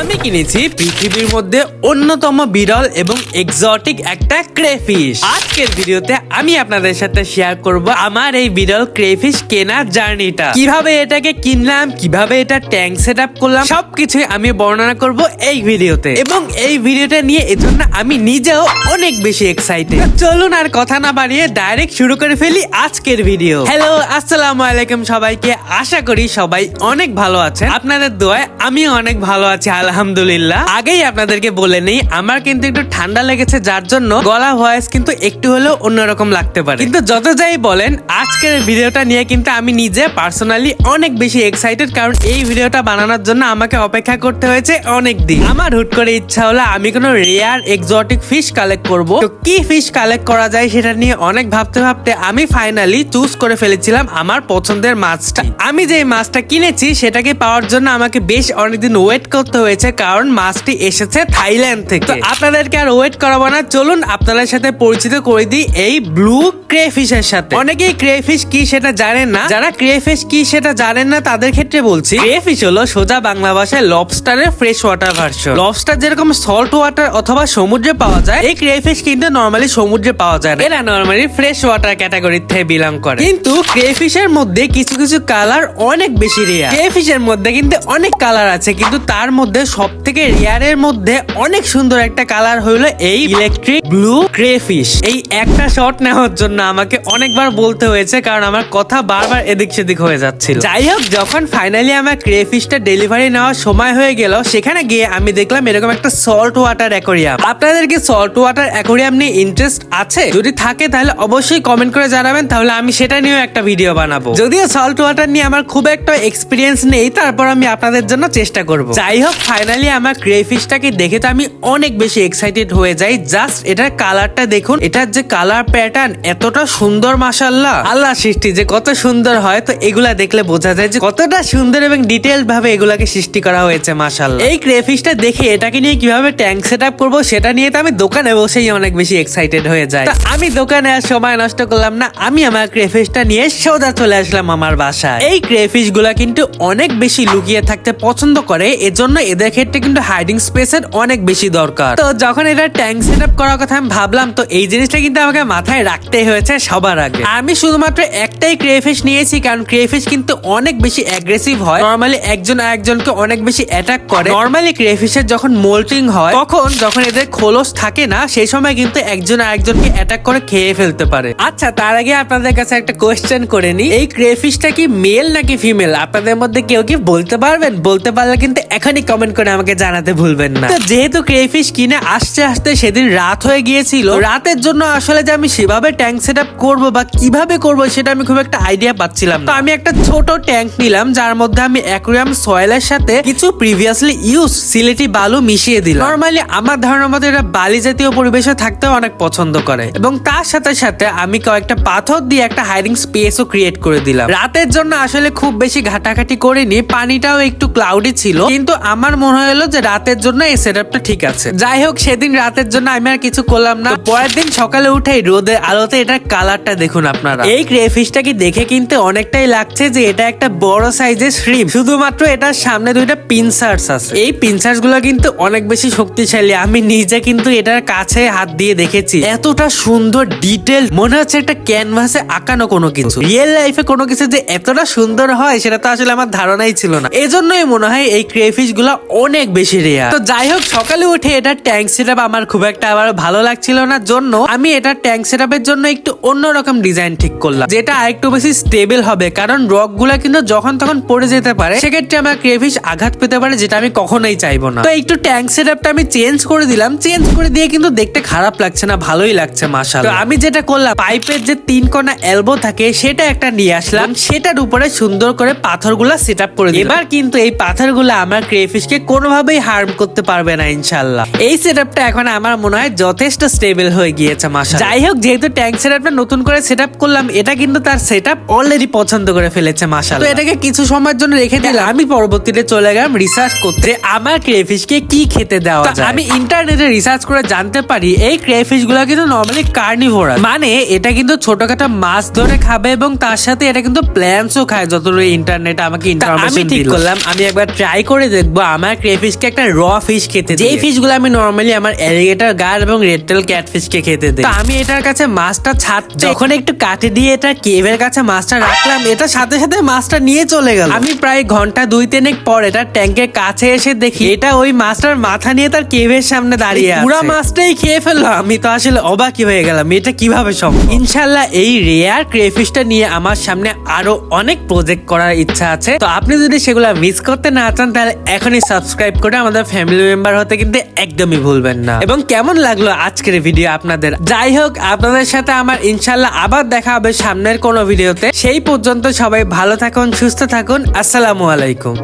আমি কিনেছি পৃথিবীর মধ্যে অন্যতম বিরল এবং এক্সোটিক একটা ক্রেফিশ আজকের ভিডিওতে আমি আপনাদের সাথে শেয়ার করব আমার এই বিরল ক্রেফিশ কেনার জার্নিটা। কীভাবে এটাকে কিনলাম, কীভাবে এটা ট্যাঙ্ক সেট আপ করলাম সবকিছুই আমি বর্ণনা করব এই ভিডিওতে। এবং এই ভিডিওটা নিয়ে এজন্য আমি নিজেও অনেক বেশি এক্সাইটেড চলুন আর কথা না বাড়িয়ে ডাইরেক্ট শুরু করে ফেলি আজকের ভিডিও হ্যালো আসসালামু আলাইকুম সবাইকে। আশা করি সবাই অনেক ভালো আছে আপনাদের দোয়ায় আমি অনেক ভালো আছি আলহামদুলিল্লাহ। আগেই আপনাদেরকে বলে নেই, আমার কিন্তু একটু ঠান্ডা লেগেছে, যার জন্য গলা ভয়েস কিন্তু একটু হলেও অন্যরকম লাগতে পারে। কিন্তু যত যাই বলেন, আজকের ভিডিওটা নিয়ে কিন্তু আমি নিজে পার্সোনালি অনেক বেশি এক্সাইটেড কারণ এই ভিডিওটা বানানোর জন্য আমাকে অপেক্ষা করতে হয়েছে অনেক দিন আমার হুট করে ইচ্ছা হলো আমি কোনো রেয়ার এক্সোটিক ফিশ কালেক্ট করব। তো কি ফিশ কালেক্ট করা যায় সেটা নিয়ে অনেক ভাবতে ভাবতে আমি ফাইনালি চুজ করে ফেলেছিলাম আমার পছন্দের মাছটা। আমি যে মাছটা কিনেছি, সেটাকে পাওয়ার জন্য আমাকে বেশ অনেকদিন ওয়েট করতে হয়েছে। কারণ মাছটি এসেছে থাইল্যান্ড থেকে। তো আপনাদেরকে আর ওয়েট করাবো না। চলুন আপনাদের সাথে পরিচিত করে দিই এই ব্লু ক্রেফিশের সাথে। অনেকেই ক্রেফিশ কি সেটা জানেন না। যারা ক্রেফিশ কি সেটা জানেন না, তাদের ক্ষেত্রে বলছি ক্রেফিশ হলো সোজা বাংলা ভাষায় লবস্টারের ফ্রেশ ওয়াটার ভার্সন লবস্টার যেরকম সল্ট ওয়াটার অথবা সমুদ্রে পাওয়া যায়, এই ক্রেফিশ কিন্তু নর্মালি সমুদ্রে পাওয়া যায় না। এরা নর্মালি ফ্রেশ ওয়াটার ক্যাটাগরি থেকে বিলং করে। কিন্তু ক্রেফিশের মধ্যে কিছু কিছু কালার অনেক বেশি রেয়ার ক্রেফিশের মধ্যে কিন্তু অনেক কালার আছে, কিন্তু তার মধ্যে সব থেকে রেয়ারের মধ্যে অনেক সুন্দর একটা কালার হলো এই ইলেকট্রিক ব্লু ক্রেফিশ এই একটা শট নেওয়ার জন্য আমাকে অনেকবার বলতে হয়েছে, কারণ আমার কথা বারবার এদিক সেদিক হয়ে যাচ্ছিল। যাই হোক, যখন ফাইনালি আমার ক্রেফিশটা ডেলিভারি নেওয়ার সময় হয়ে গেল, সেখানে গিয়ে আমি দেখলাম এরকম একটা সল্ট ওয়াটার অ্যাকোরিয়াম আপনাদের কি সল্ট ওয়াটার অ্যাকোরিয়াম নিয়ে ইন্টারেস্ট আছে? যদি থাকে, তাহলে অবশ্যই কমেন্ট করে জানাবেন, তাহলে আমি সেটা নিয়েও একটা ভিডিও বানাবো। যদিও সল্ট ওয়াটার নিয়ে আমার খুব একটা এক্সপিরিয়েন্স নেই, তারপর আমি আপনাদের জন্য চেষ্টা করব। যাই হোক ফাইনালি আমার ক্রেফিশটাকে দেখে তো আমি অনেক বেশি এক্সাইটেড হয়ে যাই। জাস্ট এটার কালারটা দেখুন। এটার যে কালার প্যাটার্ন এতটা সুন্দর মাসাল্লাহ আল্লাহ সৃষ্টি, যে কত সুন্দর হয়। তো এগুলা দেখলে বোঝা যায় যে কতটা সুন্দর এবং ডিটেল ভাবে এগুলাকে সৃষ্টি করা হয়েছে মাসাল্লাহ এই ক্রেফিশটা দেখে এটাকে নিয়ে কীভাবে ট্যাঙ্ক সেট আপ করব, সেটা নিয়ে তো আমি দোকানে বসেই অনেক বেশি এক্সাইটেড হয়ে যাই। আমি দোকানে আর সময় নষ্ট করলাম না। আমি আমার ক্রেফিশটা নিয়ে সোজা চলে আসলাম আমার বাসায়। এই ক্রেফিশগুলা কিন্তু অনেক বেশি লুকিয়ে থাকতে পছন্দ করে। এজন্য এদের ক্ষেত্রে কিন্তু হাইডিং স্পেসের অনেক বেশি দরকার। তো যখন এটা ট্যাঙ্ক সেট আপ করার কথা আমি ভাবলাম, তো এই জিনিসটা কিন্তু আমাকে মাথায় রাখতেই হয়েছে সবার আগে। আমি শুধুমাত্র একটাই ক্রেফিশ নিয়েছি, কারণ ক্রেফিশ কিন্তু অনেক বেশি অ্যাগ্রেসিভ হয়। নর্মালি একজন আরেকজনকে অনেক বেশি অ্যাটাক করে। নর্মালি ক্রেফিশের যখন মোল্টিং হয়, তখন যখন এদের খোলস থাকে না, সেই সময় কিন্তু একজন আরেকজনকে অ্যাটাক করে খেয়ে ফেলতে পারে। আচ্ছা তার আগে আপনাদের কাছে একটা কোয়েশ্চেন করে নি এই ক্রেফিশটা কি মেল নাকি ফিমেল আপনাদের মধ্যে কেউ কি বলতে পারবেন? বলতে পারলে কিন্তু এখনই কমেন্ট করে আমাকে জানাতে ভুলবেন না। যেহেতু ক্রেফিশ কিনে আসতে আসতে সেদিন রাত হয়ে গিয়েছিল, রাতের জন্য আসলে যে আমি সেভাবে ট্যাঙ্ক সেট আপ করব বা কীভাবে করব সেটা আমি খুব একটা আইডিয়া পাচ্ছিলাম তো আমি একটা ছোট ট্যাঙ্ক নিলাম, যার মধ্যে আমি অ্যাকুরিয়াম সয়েলের সাথে কিছু প্রিভিয়াসলি ইউজ সিলেটি বালু মিশিয়ে দিলাম। নর্মালি আমার ধারণা মধ্যে এটা বালি জাতীয় পরিবেশে থাকতে অনেক পছন্দ করে। এবং তার সাথে সাথে আমি কয়েকটা পাথর দিয়ে একটা হাইডিং স্পেসও ক্রিয়েট করে দিলাম। রাতের জন্য আসলে খুব বেশি ঘাটাঘাটি করিনি, পানিটাও একটু ক্লাউডি ছিল, কিন্তু আমার মনে হলো যে রাতের জন্য এই সেটআপটা ঠিক আছে। যাই হোক, সেদিন রাতের জন্য আমি আর কিছু করলাম না। পরের দিন সকালে উঠে রোদের আলোতে এটার কালারটা দেখুন আপনারা। এই ক্রেফিশটা কি দেখে কিন্তু অনেকটাই লাগছে যে এটা একটা বড় সাইজের শ্রিম শুধুমাত্র এটার সামনে দুইটা পিনসার্স আছে। এই পিনসার্সগুলো কিন্তু অনেক বেশি শক্তিশালী। আমি নিজে কিন্তু এটার কাছে হাত দিয়ে দেখেছি। এতটা সুন্দর ডিটেল মনে হচ্ছে একটা ক্যানভাসে আঁকানো কোনো কিছু। রিয়েল লাইফে কোনো কিছু যে এতটা সুন্দর হয়, সেটা তো আসলে আমার ধারণাই ছিল না। এজন্যই মনে হয় এই ক্রেফিশগুলো অনেক বেশি রেয়ার তো যাই হোক, সকালে উঠে এটা ট্যাঙ্ক সেটআপ আমার খুব একটা আবার ভালো লাগছিল না, জন্য আমি এটা ট্যাঙ্ক সেটআপের জন্য একটু অন্যরকম ডিজাইন ঠিক করলাম, যেটা আরেকটু বেশি স্টেবল হবে, কারণ রকগুলা কিন্তু যখন তখন পড়ে যেতে পারে, সেক্ষেত্রে আমার ক্রেফিশ আঘাত পেতে পারে, যেটা আমি কখনোই চাইব না। তো একটু ট্যাঙ্ক সেটআপটা আমি চেঞ্জ করে দিলাম চেঞ্জ করে দিয়ে কিন্তু দেখতে খারাপ লাগছে না, ভালোই লাগছে মাসাল তো আমি যেটা করলাম, পাইপের যে তিন কোনা এলবো থাকে, সেটা একটা নিয়ে আসলাম, সেটার উপরে সুন্দর করে পাথরগুলা সেট আপ করে। এবার কিন্তু এই পাথরগুলো আমার ক্রেফিশকে কোনোভাবেই হার্ম করতে পারবে না ইনশাল্লাহ এই সেটআপটা এখন আমার মনে হয় যথেষ্ট স্টেবল হয়ে গিয়েছে মাসা যাই হোক যেহেতু ট্যাঙ্ক সেটআপটা নতুন করে সেট করলাম এটা কিন্তু তার সেটআপ অলরেডি পছন্দ করে ফেলেছে মাসা তো এটাকে কিছু সময়ের জন্য রেখে দিলাম। আমি পরবর্তীতে চলে গেলাম রিসার্চ করতে। আমার ক্রেফিশকে কি খেতে দেওয়া যায়? আমি ইন্টারনেটে রিসার্চ করে জানতে পারি এই ক্রেফিশগুলো কিন্তু নর্মালি কার্নিভোরাস মানে এটা কিন্তু ছোটখাটো মাছ ধরে খাবে এবং তার সাথে এটা কিন্তু প্ল্যান্টসও খায় যতদূর ইন্টারনেট আমাকে ইনফরমেশন আমি ঠিক করলাম। আমি একবার ট্রাই করে দেখব। আমার আমার ক্রেফিশকে একটা র ফিশ খেতে যেই ফিশগুলো আমি নর্মালি আমার অ্যালিগেটর গার এবং রেডটেল ক্যাটফিশকে খেতে দিই। তো আমি এটার কাছে মাছটা ছাড় যখন একটু কাটে দিয়ে এটা কেভের কাছে মাছটা রাখলাম এটা সাথে সাথে মাছটা নিয়ে চলে গেল। আমি প্রায় ঘণ্টা দুই তিনেক পর এটা ট্যাঙ্কের কাছে এসে দেখি এটা ওই মাছটার মাথা নিয়ে তার কেভের সামনে দাঁড়িয়ে আছে। পুরা মাছটাই খেয়ে ফেলল আমি তো আসলে অবাকই হয়ে গেলাম এটা কীভাবে সম্ভব? ইনশাল্লাহ এই রেয়ার ক্রেফিশটা নিয়ে আমার সামনে আরও অনেক প্রজেক্ট করার ইচ্ছা আছে। তো আপনি যদি সেগুলো মিস করতে না চান তাহলে এখনই সাবস্ক্রাইব করে আমাদের ফ্যামিলি মেম্বার হতে কিন্তু একদমই ভুলবেন না। এবং কেমন লাগল আজকের ভিডিও আপনাদের? যাই হোক, আপনাদের সাথে আমার ইনশাল্লাহ আবার দেখা হবে সামনের কোনো ভিডিওতে সেই পর্যন্ত সবাই ভালো থাকুন, সুস্থ থাকুন। আসসালামু আলাইকুম।